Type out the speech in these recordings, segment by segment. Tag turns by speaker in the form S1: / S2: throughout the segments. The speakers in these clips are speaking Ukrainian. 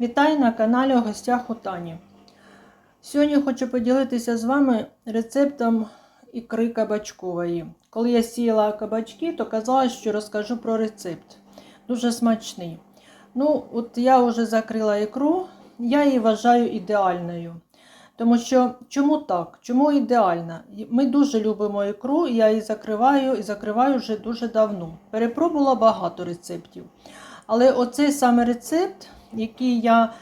S1: Вітаю на каналі у гостях у Тані. Сьогодні хочу поділитися з вами рецептом ікри кабачкової. Коли я сіяла кабачки, то казала, що розкажу про рецепт. Дуже смачний. Ну, от я вже закрила ікру, я її вважаю ідеальною. Тому що чому так? Чому ідеальна? Ми дуже любимо ікру, я її закриваю і закриваю вже дуже давно. Перепробувала багато рецептів. Але оцей саме рецепт, який я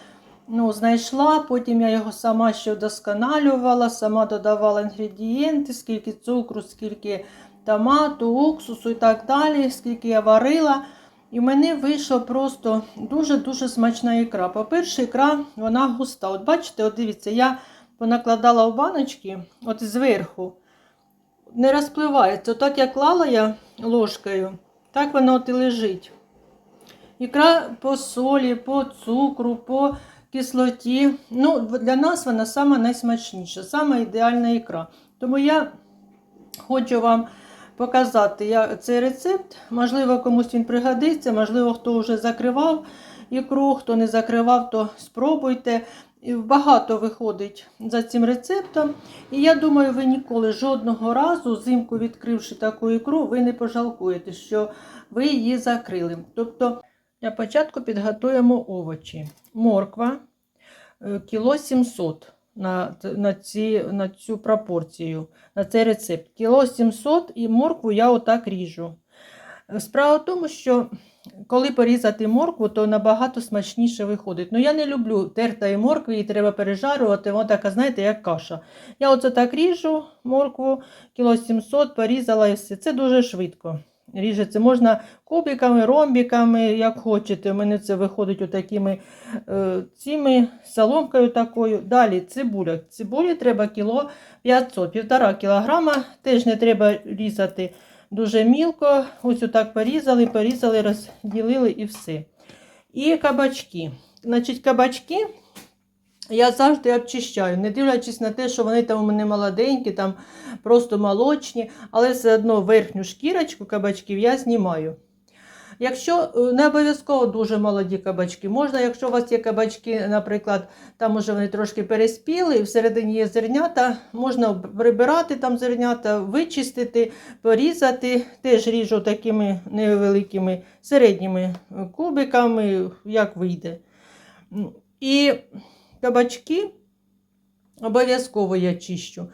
S1: ну, знайшла, потім я його сама ще вдосконалювала, сама додавала інгредієнти, скільки цукру, скільки томату, уксусу і так далі, скільки я варила. І в мене вийшла просто дуже-дуже смачна ікра. По-перше, ікра вона густа. От бачите, от дивіться, я понакладала в баночки, от зверху, не розпливається. Отак як клала я ложкою, так вона от і лежить. Ікра по солі, по цукру, по кислоті. Ну, Для нас вона сама найсмачніша, сама ідеальна ікра. Тому я хочу вам показати я, цей рецепт. Можливо, комусь він пригодиться, можливо, хто вже закривав ікру, хто не закривав, то спробуйте. І Багато виходить за цим рецептом. І я думаю, ви ніколи жодного разу, зимку відкривши таку ікру, ви не пожалкуєте, що ви її закрили. Тобто, для початку підготуємо овочі. Морква е, кіло 700 на, на, ці, на цю пропорцію, на цей рецепт. Кіло 700 і моркву я отак ріжу. Справа в тому, що коли порізати моркву, то набагато смачніше виходить. Ну, я не люблю тертої моркви, її треба пережарювати, вона така, знаєте, як каша. Я оце так ріжу моркву, кіло 700, порізала і все. Це дуже швидко. Ріжеться можна кубиками, ромбиками, як хочете. У мене це виходить отакими е, цими соломкою такою. Далі цибуля. Цибулі треба кіло 500, півтора кілограма. Теж не треба різати дуже мілко. Ось отак порізали, порізали, розділили і все. І кабачки. Значить, кабачки я завжди обчищаю, не дивлячись на те, що вони там у мене молоденькі, там просто молочні, але все одно верхню шкірочку кабачків я знімаю. Якщо не обов'язково дуже молоді кабачки, можна, якщо у вас є кабачки, наприклад, там уже вони трошки переспіли, і всередині є зернята, можна прибирати там зернята, вичистити, порізати. Теж ріжу такими невеликими середніми кубиками, як вийде. І кабачки обов'язково я чищу.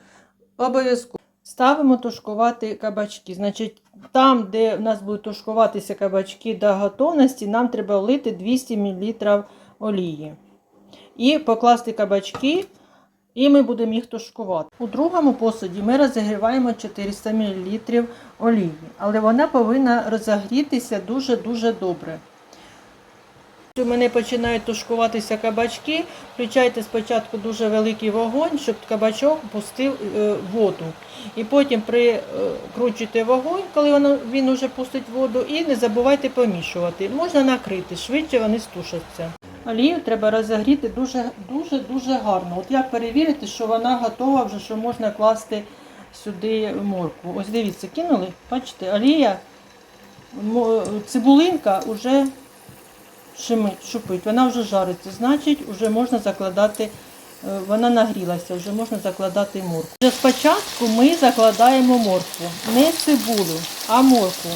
S1: Обов'язково. Ставимо тушкувати кабачки. Значить, там, де в нас будуть тушкуватися кабачки до готовності, нам треба влити 200 мл олії. І покласти кабачки, і ми будемо їх тушкувати. У другому посуді ми розігріваємо 400 мл олії, але вона повинна розігрітися дуже-дуже добре. У мене починають тушкуватися кабачки. Включайте спочатку дуже великий вогонь, щоб кабачок пустив е, воду. І потім прикручуйте вогонь, коли воно, він вже пустить воду, і не забувайте помішувати. Можна накрити, швидше вони стушаться. Олію треба розігріти дуже-дуже гарно. От як перевірити, що вона готова вже, що можна класти сюди моркву. Ось дивіться, кинули, бачите, олія, цибулинка вже шумить, шупить, вона вже жариться, значить, вже можна закладати, вона нагрілася, вже можна закладати моркву. Вже спочатку ми закладаємо моркву, не цибулю, а моркву.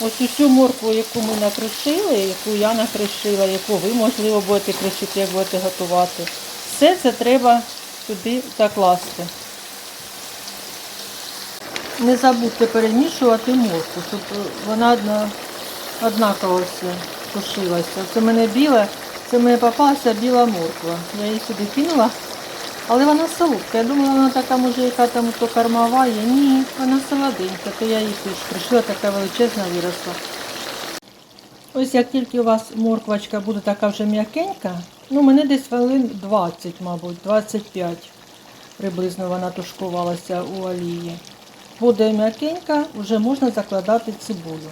S1: Ось усю моркву, яку ми накришили, яку я накришила, яку ви, можливо, будете кришити, як будете готувати. Все це треба сюди закласти. Не забудьте перемішувати моркву, щоб вона однаково все тушилася. Це в мене біла, це в мене попалася біла морква. Я її сюди кинула. Але вона солодка. Я думала, вона така, може, яка там то кормова є. Ні, вона солоденька, то я її теж пришила, така величезна виросла. Ось як тільки у вас морквочка буде така вже м'якенька, ну мене десь хвилин 20, мабуть, 25 приблизно вона тушкувалася у олії. Буде м'якенька, вже можна закладати цибулю.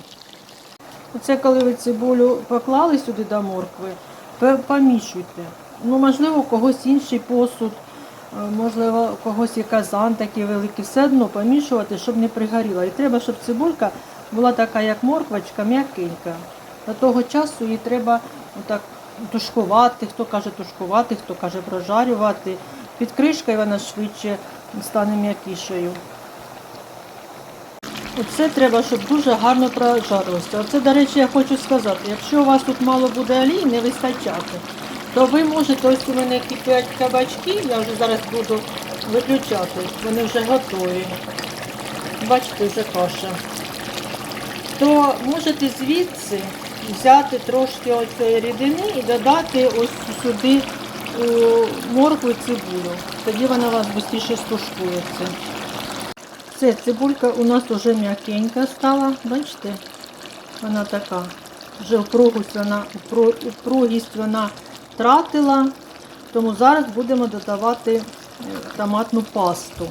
S1: Оце коли ви цибулю поклали сюди до моркви, помішуйте. Ну, можливо, когось інший посуд, можливо, у когось є казан такий великий, все одно помішувати, щоб не пригоріла. І треба, щоб цибулька була така, як морквочка, м'якенька. До того часу її треба отак тушкувати, хто каже тушкувати, хто каже прожарювати. Під кришкою вона швидше стане м'якішою. Оце треба, щоб дуже гарно прожарилося. Оце, до речі, я хочу сказати, якщо у вас тут мало буде олії, не вистачати, то ви можете, ось у мене кипять кабачки, я вже зараз буду виключати, вони вже готові. Бачите, вже каша. То можете звідси взяти трошки оцієї рідини і додати ось сюди моркву і цибулю. Тоді вона у вас швидше стушкується. Все, цибулька у нас вже м'якенька стала, бачите? Вона така. Вже впругість вона, впругість вона втратила, тому зараз будемо додавати е, томатну пасту.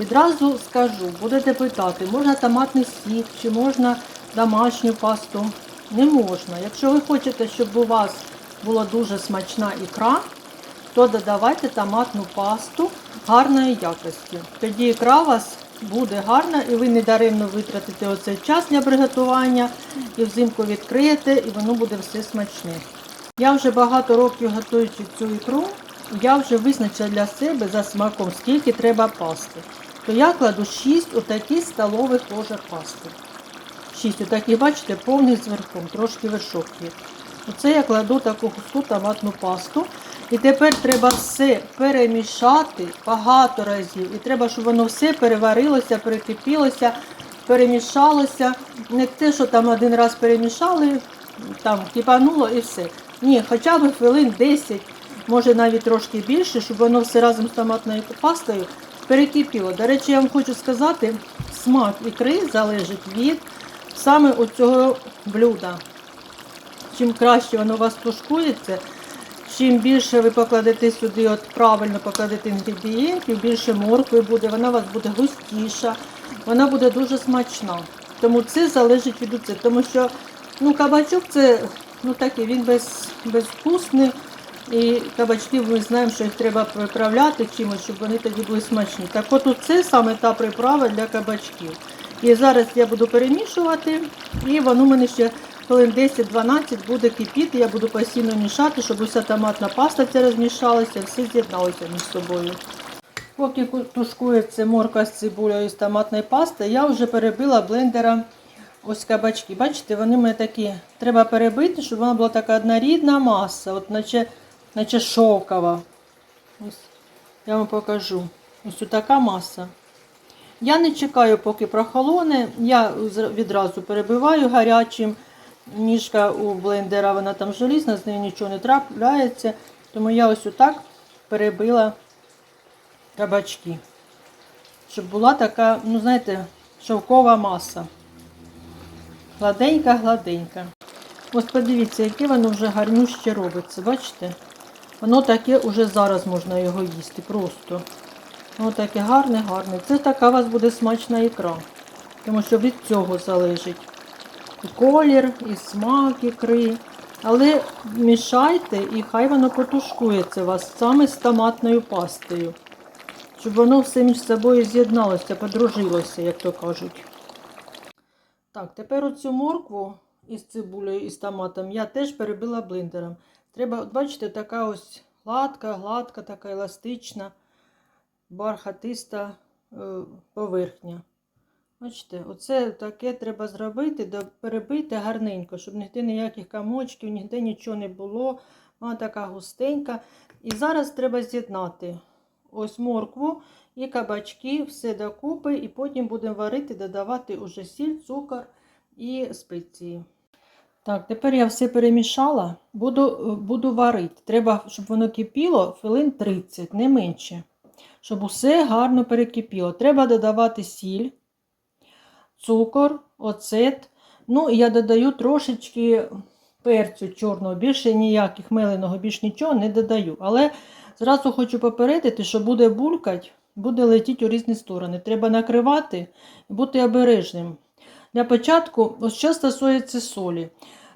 S1: Відразу скажу, будете питати, можна томатний сік чи можна домашню пасту? Не можна. Якщо ви хочете, щоб у вас була дуже смачна ікра, то додавайте томатну пасту гарної якості. Тоді ікра у вас буде гарна і ви не даремно витратите оцей час для приготування і взимку відкриєте, і воно буде все смачне. Я вже багато років готуючи цю ікру, я вже визначила для себе за смаком, скільки треба пасти. То я кладу 6 отаких столових ложок пасти. 6 отаких, бачите, повний з верхом, трошки вершок є. Оце я кладу таку густу томатну пасту. І тепер треба все перемішати багато разів. І треба, щоб воно все переварилося, перекипілося, перемішалося. Не те, що там один раз перемішали, там кипануло і все. Ні, хоча б хвилин 10, може навіть трошки більше, щоб воно все разом з томатною пастою перекипіло. До речі, я вам хочу сказати, смак ікри залежить від саме оцього блюда. Чим краще воно у вас тушкується, чим більше ви покладете сюди, от правильно покладете інгредієнтів, більше моркви буде, вона у вас буде густіша, вона буде дуже смачна. Тому це залежить від оце. Тому що ну, кабачок це ну, такий, він без, безвкусний. І кабачки ми знаємо, що їх треба приправляти чимось, щоб вони тоді були смачні. Так от це саме та приправа для кабачків. І зараз я буду перемішувати, і воно мене ще хвилин 10-12 буде кипіти. Я буду постійно мішати, щоб уся томатна паста ця розмішалася, все з'єдналося між собою. Поки ку- тушкується морква з цибулею з томатної пасти, я вже перебила блендером ось кабачки. Бачите, вони мене такі. Треба перебити, щоб вона була така однорідна маса, от наче, наче шовкова. Ось я вам покажу. Ось така маса. Я не чекаю, поки прохолоне. Я відразу перебиваю гарячим. Ніжка у блендера, вона там желізна, з нею нічого не трапляється. Тому я ось отак перебила кабачки. Щоб була така, ну знаєте, шовкова маса. Гладенька-гладенька. Ось подивіться, яке воно вже гарнюще робиться. Бачите? Воно таке вже зараз можна його їсти. Просто. Воно таке гарне, гарне. Це така у вас буде смачна ікра. Тому що від цього залежить. І колір, і смак ікри. Але мішайте і хай воно потушкується вас саме з томатною пастою. Щоб воно все між собою з'єдналося, подружилося, як то кажуть. Так, тепер оцю моркву із цибулею і з томатом я теж перебила блендером. Треба, бачите, така ось гладка, гладка, така еластична, бархатиста е, поверхня. Бачите, оце таке треба зробити, перебити гарненько, щоб ніде ніяких комочків, ніде нічого не було. Вона така густенька. І зараз треба з'єднати ось моркву і кабачки, все докупи, і потім будемо варити, додавати уже сіль, цукор і спеції. Так, тепер я все перемішала, буду, буду варити. Треба, щоб воно кипіло хвилин 30, не менше. Щоб усе гарно перекипіло. Треба додавати сіль, цукор, оцет. Ну, і я додаю трошечки перцю чорного, більше ніяких меленого, більш нічого не додаю. Але зразу хочу попередити, що буде булькать, буде летіти у різні сторони. Треба накривати і бути обережним. Для початку, ось що стосується солі.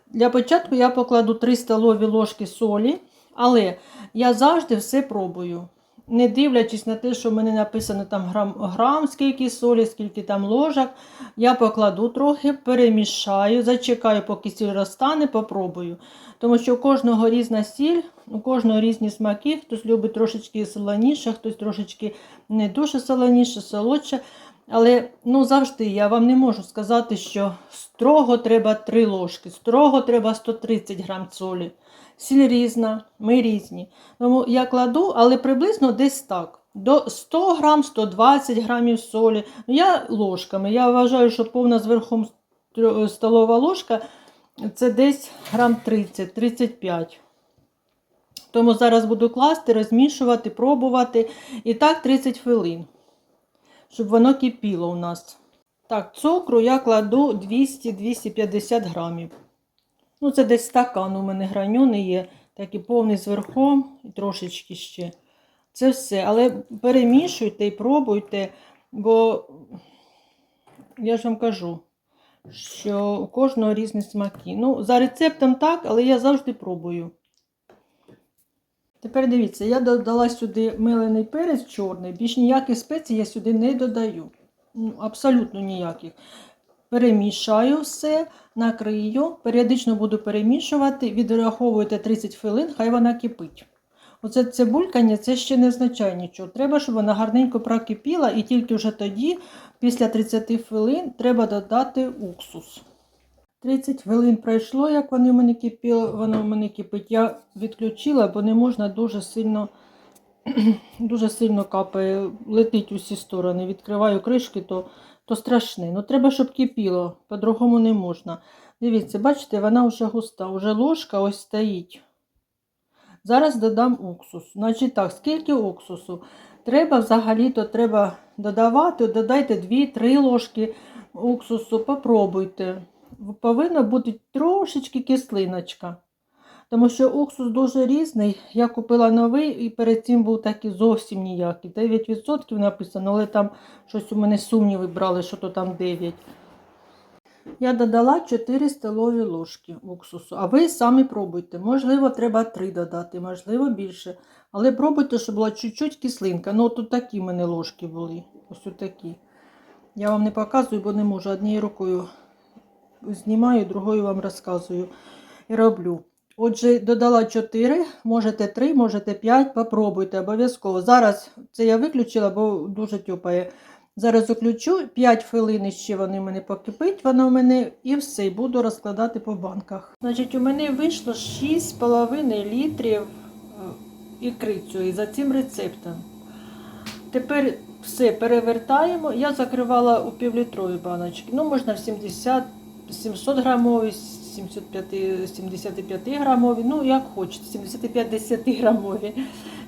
S1: Для початку я покладу 3 столові ложки солі, але я завжди все пробую. Не дивлячись на те, що в мене написано там грам, грам, скільки солі, скільки там ложок, я покладу трохи, перемішаю, зачекаю, поки сіль розтане, попробую. Тому що у кожного різна сіль, у кожного різні смаки, хтось любить трошечки солоніше, хтось трошечки не дуже солоніше, солодше. Але ну, завжди я вам не можу сказати, що строго треба 3 ложки, строго треба 130 грам солі. Сіль різна, ми різні. Тому я кладу, але приблизно десь так. До 100 грам, 120 грамів солі. Ну, я ложками. Я вважаю, що повна зверху столова ложка це десь грам 30-35. Тому зараз буду класти, розмішувати, пробувати. І так 30 хвилин, щоб воно кипіло у нас. Так, цукру я кладу 200-250 грамів. Ну, це десь стакан у мене граньоний є, такий повний зверхом і трошечки ще. Це все. Але перемішуйте і пробуйте, бо я ж вам кажу, що у кожного різні смаки. Ну, за рецептом так, але я завжди пробую. Тепер дивіться, я додала сюди милений перець чорний, більш ніяких спецій я сюди не додаю. Ну, Абсолютно ніяких. Перемішаю все, накрию, періодично буду перемішувати, відраховуєте 30 хвилин, хай вона кипить. Оце цибулькання це ще не означає нічого. Треба, щоб вона гарненько прокипіла, і тільки вже тоді, після 30 хвилин, треба додати уксус. 30 хвилин пройшло, як вони в мене кипіли, воно в мене кипить. Я відключила, бо не можна дуже сильно дуже сильно капає, летить усі сторони. Відкриваю кришки, то то страшне. Ну треба, щоб кипіло, по-другому не можна. Дивіться, бачите, вона вже густа, вже ложка ось стоїть. Зараз додам уксус. Значить так, скільки уксусу? Треба взагалі-то треба додавати, додайте 2-3 ложки уксусу, попробуйте. Повинна бути трошечки кислиночка. Тому що уксус дуже різний. Я купила новий і перед цим був такий зовсім ніякий. 9% написано, але там щось у мене сумніви брали, що то там 9. Я додала 4 столові ложки уксусу. А ви самі пробуйте. Можливо, треба 3 додати, можливо, більше. Але пробуйте, щоб була чуть-чуть кислинка. Ну, тут такі в мене ложки були. Ось такі. Я вам не показую, бо не можу. Однією рукою знімаю, другою вам розказую і роблю. Отже, додала 4, можете 3, можете 5, попробуйте обов'язково. Зараз це я виключила, бо дуже тюпає. Зараз включу 5 хвилин ще вони мене покипить, воно в мене і все, і буду розкладати по банках. Значить, у мене вийшло 6,5 літрів ікри цієї за цим рецептом. Тепер все перевертаємо. Я закривала у півлітрові баночки. Ну, можна в 70 700 грамові, 75, 75 грамові, ну як хочете, 75-10 грамові.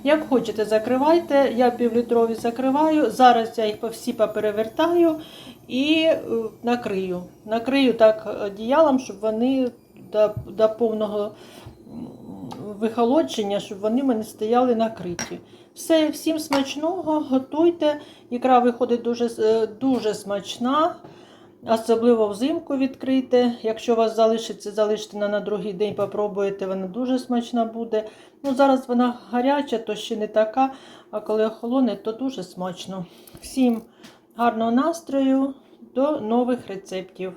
S1: Як хочете, закривайте, я півлітрові закриваю. Зараз я їх всі поперевертаю і е, накрию. Накрию так одіялом, щоб вони до, до повного вихолодження, щоб вони в мене стояли накриті. Все, всім смачного, готуйте. Ікра виходить дуже, е, дуже смачна. Особливо взимку відкрийте. Якщо у вас залишиться, залиште на, другий день, попробуєте, вона дуже смачна буде. Ну, Зараз вона гаряча, то ще не така, а коли охолоне, то дуже смачно. Всім гарного настрою, до нових рецептів.